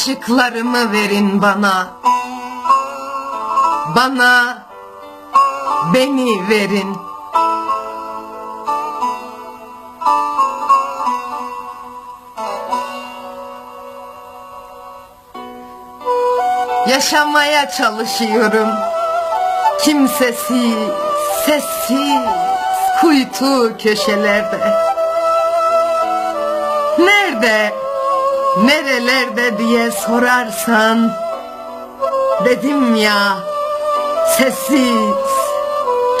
ışıklarımı verin bana. Bana beni verin. Yaşamaya çalışıyorum. Kimsesiz, sessiz, kuytu köşelerde. Nerede, nerelerde diye sorarsan Dedim ya, sessiz,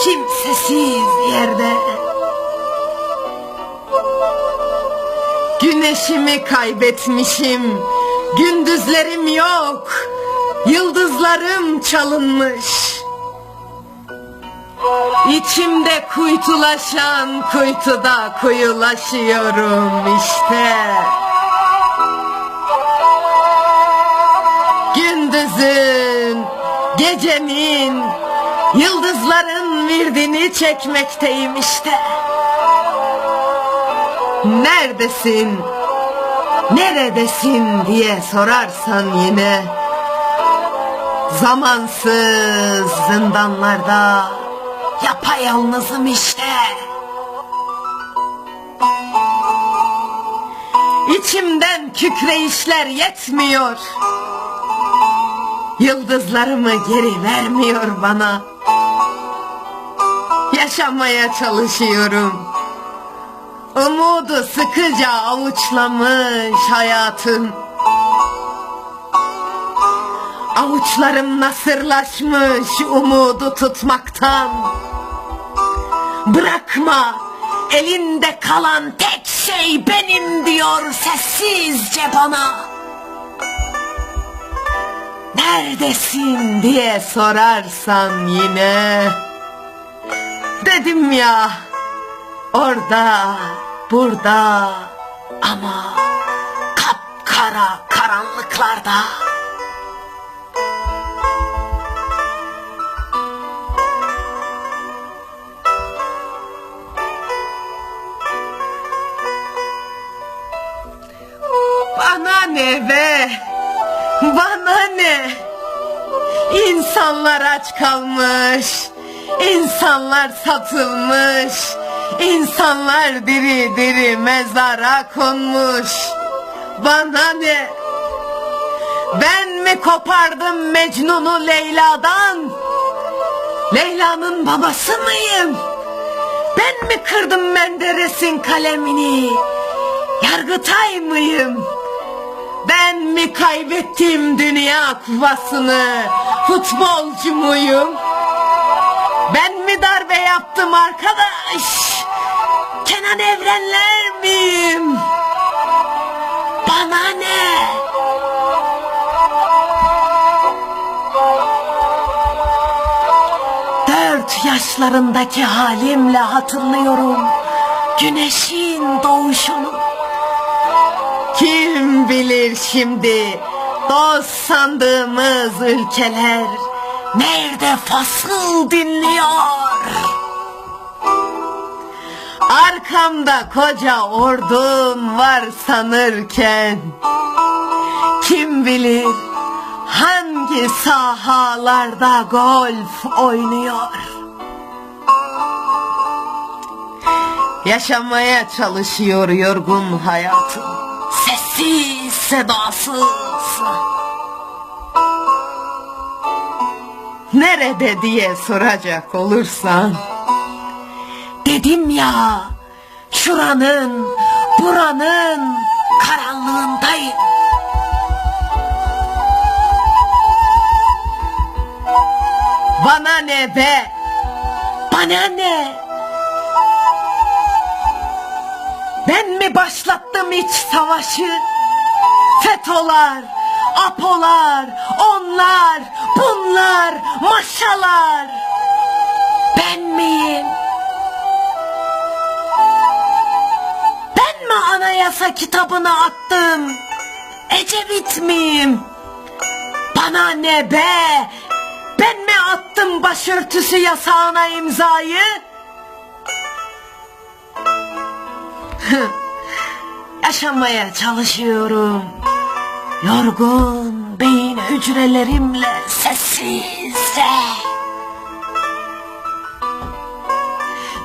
kimsesiz yerde. Güneşimi kaybetmişim, gündüzlerim yok Yıldızlarım çalınmış. İçimde kuytulaşan kuytuda kuyulaşıyorum işte Gündüzün, gecenin, yıldızların virdini çekmekteyim işte Neredesin, neredesin diye sorarsan yine Zamansız zindanlarda yapayalnızım işte. İçimden kükreyişler yetmiyor. Yıldızlarımı geri vermiyor bana. Yaşamaya çalışıyorum. Umudu sıkıca avuçlamış hayatım. Avuçlarım nasırlaşmış umudu tutmaktan Bırakma elinde kalan tek şey benim diyor sessizce bana Neredesin diye sorarsan yine Dedim ya orada burada ama kapkara karanlıklarda Bana ne be? Bana ne? İnsanlar aç kalmış. İnsanlar satılmış. İnsanlar diri diri mezara konmuş. Bana ne? Ben mi kopardım Mecnun'u Leyla'dan? Leyla'nın babası mıyım? Ben mi kırdım Menderes'in kalemini? Yargıtay mıyım? Ben mi kaybettim dünya kupasını? Futbolcu muyum? Ben mi darbe yaptım arkadaş? Kenan Evrenler miyim? Bana ne? Dört yaşlarındaki halimle hatırlıyorum güneşin doğuşunu. Kim bilir şimdi dost sandığımız ülkeler nerede fasıl dinliyor? Arkamda koca ordum var sanırken kim bilir hangi sahalarda golf oynuyor? Yaşamaya çalışıyor yorgun hayatım Sessiz sedasız. Nerede diye soracak olursan. Dedim ya Şuranın buranın karanlığındayım. Bana ne be? Bana ne? Ben mi başlattım iç savaşı? FETÖ'ler, APO'lar, onlar, bunlar, maşalar. Ben miyim? Ben mi anayasa kitabını attım? Ecevit miyim? Bana ne be? Ben mi attım başörtüsü yasağına imzayı? Yaşamaya çalışıyorum. Yorgun beyin hücrelerimle sessizce.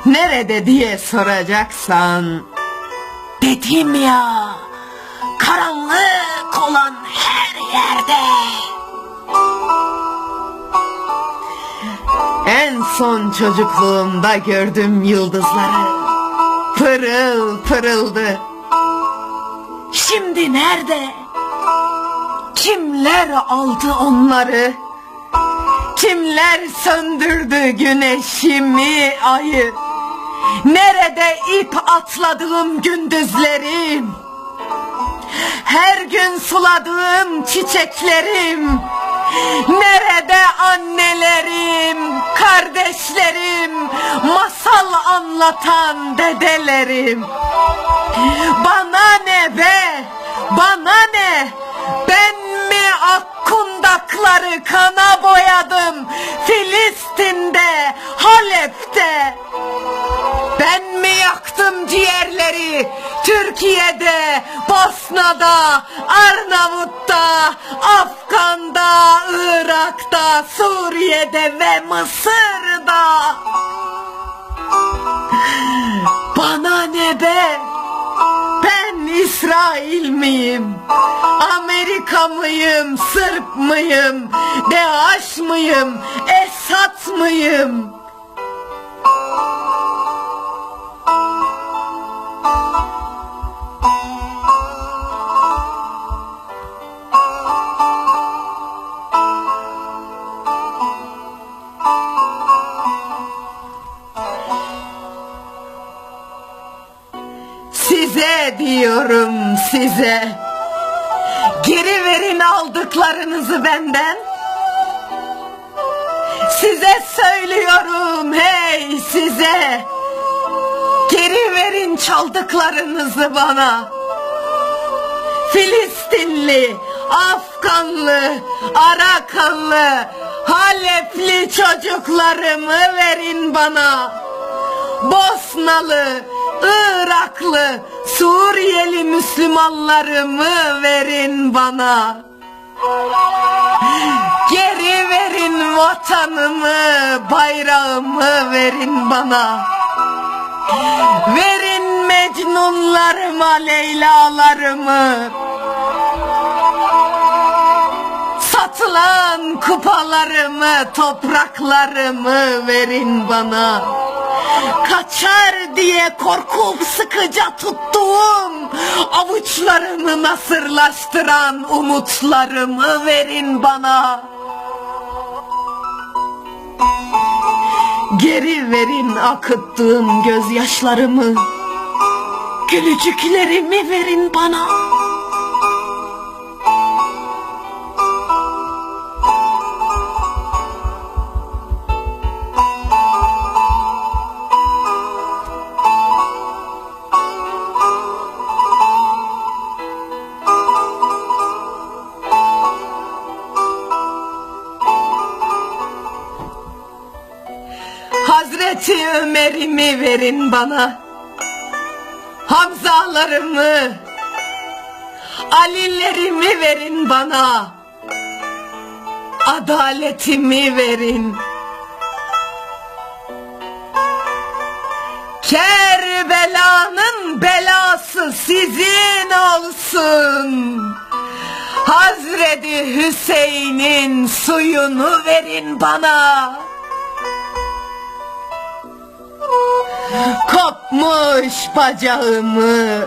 Nerede diye soracaksan Dedim ya Karanlık olan her yerde. En son çocukluğumda gördüm yıldızları. Pırıl pırıldı Şimdi nerede? Kimler aldı onları? Kimler söndürdü güneşimi, ayı? Nerede ip atladığım gündüzlerim? Her gün suladığım çiçeklerim? Nerede annelerim, kardeşlerim, masal anlatan dedelerim? Bana ne be? Bana ne? Ben mi akkundakları kana boyadım Filistin'de, Halep'te? Ben mi yaktım ciğerleri Türkiye'de, Bosna'da, Arnavut'ta, Afgan'da, Irak'ta, Suriye'de ve Mısır'da? Bana ne be? Ben İsrail miyim? Amerika mıyım? Sırp mıyım? DH mıyım? Esat mıyım? Size diyorum size. Geri verin aldıklarınızı benden. Size söylüyorum hey size. Geri verin çaldıklarınızı bana. Filistinli, Afganlı, Arakanlı, Halepli çocuklarımı verin bana. Bosnalı, Iraklı, Suriyeli Müslümanlarımı verin bana. Geri verin vatanımı, bayrağımı verin bana. Verin Mecnunlarıma, Leylalarımı. Satılan kupalarımı, topraklarımı verin bana. Kaçar diye korkup sıkıca tuttuğum avuçlarımı nasırlaştıran umutlarımı verin bana. Geri verin akıttığım gözyaşlarımı. Gülücüklerimi verin bana. Ömer'imi verin bana. Hamzalarımı, Alilerimi verin bana. Adaletimi verin. Kerbela'nın belası sizin olsun. Hazreti Hüseyin'in suyunu verin bana. Kopmuş bacağımı.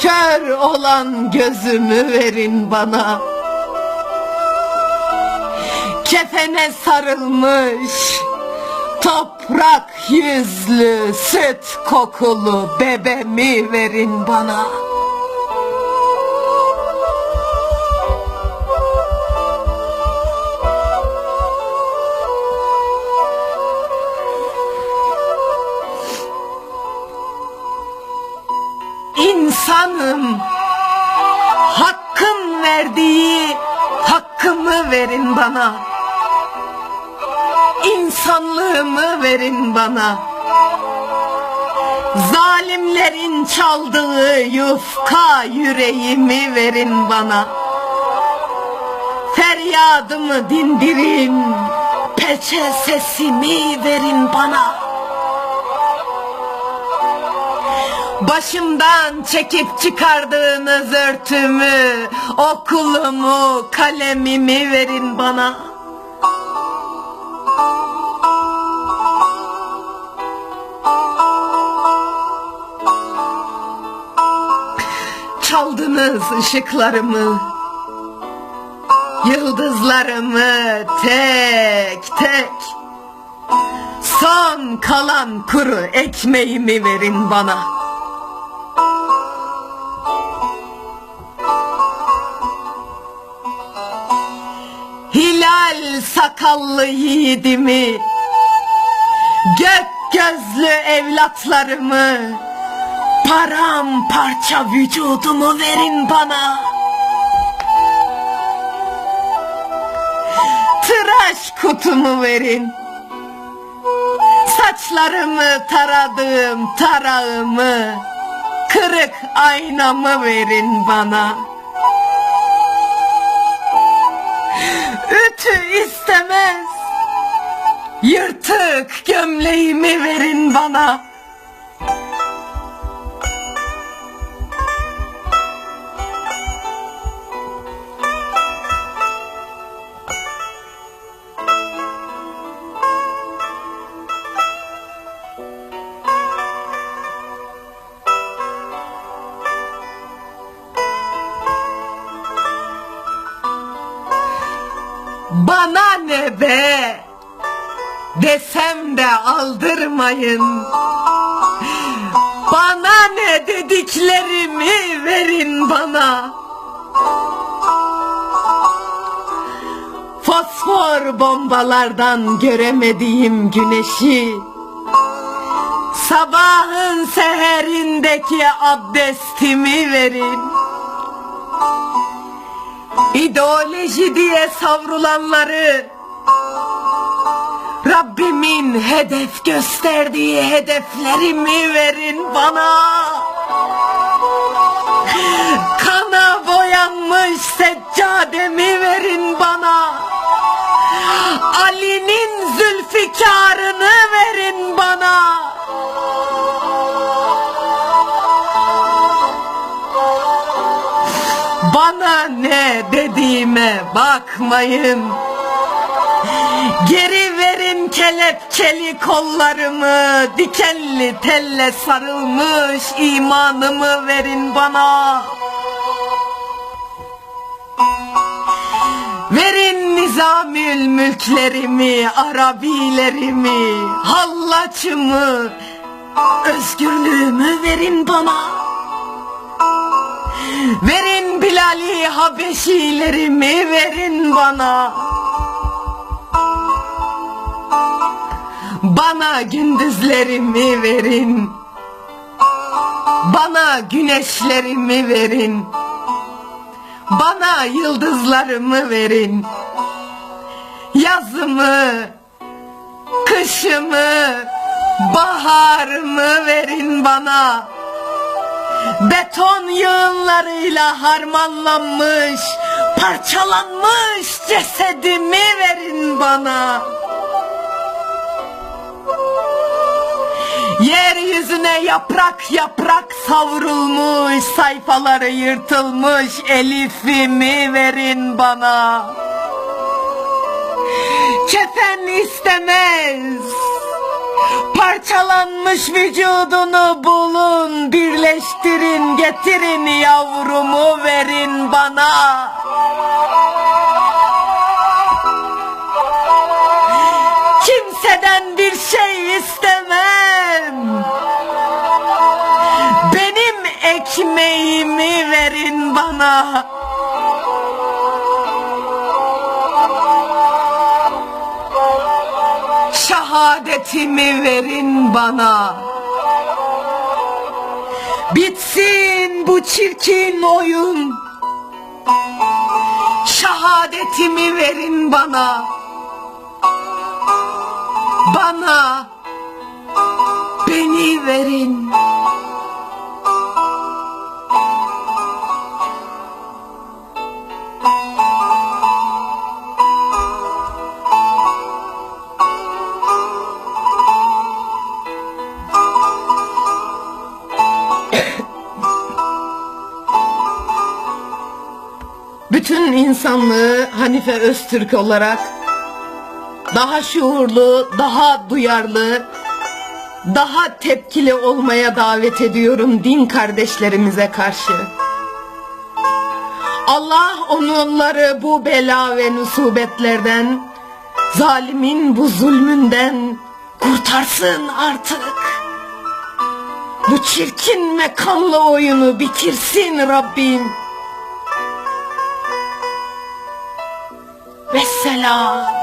Kör olan gözümü verin bana. Kefene sarılmış Toprak yüzlü süt kokulu bebemi verin bana verin bana. İnsanlığımı verin bana. Zalimlerin çaldığı yufka yüreğimi verin bana. Feryadımı dindirin, peçe sesimi verin bana. Başımdan çekip çıkardığınız örtümü, okulumu, kalemimi verin bana. Çaldınız ışıklarımı, yıldızlarımı tek tek. Son kalan kuru ekmeğimi verin bana. Hilal sakallı yiğidimi, gök gözlü evlatlarımı, paramparça vücudumu verin bana. Tıraş kutumu verin. Saçlarımı taradığım tarağımı, kırık aynamı verin bana. Ütü istemez. Yırtık gömleğimi verin bana. Be? Desem de aldırmayın. Bana ne dediklerimi verin bana. Fosfor bombalardan göremediğim güneşi Sabahın seherindeki abdestimi verin İdeoloji diye savrulanları Rabbimin hedef gösterdiği hedeflerimi verin bana. Kana boyanmış seccademi verin bana. Ali'nin zülfikarını verin bana. Bana ne dediğime bakmayın. Geri verin kelepçeli kollarımı, dikenli telle sarılmış imanımı verin bana. Verin nizamül mülklerimi, arabilerimi, hallaçımı, özgürlüğümü verin bana. Verin Bilali Habeşilerimi verin bana. Bana gündüzlerimi verin. Bana güneşlerimi verin. Bana yıldızlarımı verin. Yazımı, kışımı, baharımı verin bana. Beton yığınlarıyla harmanlanmış, parçalanmış cesedimi verin bana. Yeryüzüne yaprak yaprak savrulmuş, sayfaları yırtılmış elifimi verin bana. Kefen istemez. Parçalanmış vücudunu bulun, birleştirin, getirin yavrumu verin bana. Kimseden bir şey istemem. Bana. Şehadetimi verin bana. Bitsin bu çirkin oyun. Şehadetimi verin bana. Bana beni verin. İnsanlığı Hanife Öztürk olarak daha şuurlu, daha duyarlı, daha tepkili olmaya davet ediyorum din kardeşlerimize karşı. Allah onları bu bela ve musibetlerden, zalimin bu zulmünden kurtarsın artık. Bu çirkin ve kanlı oyunu bitirsin Rabbim. Vesselam.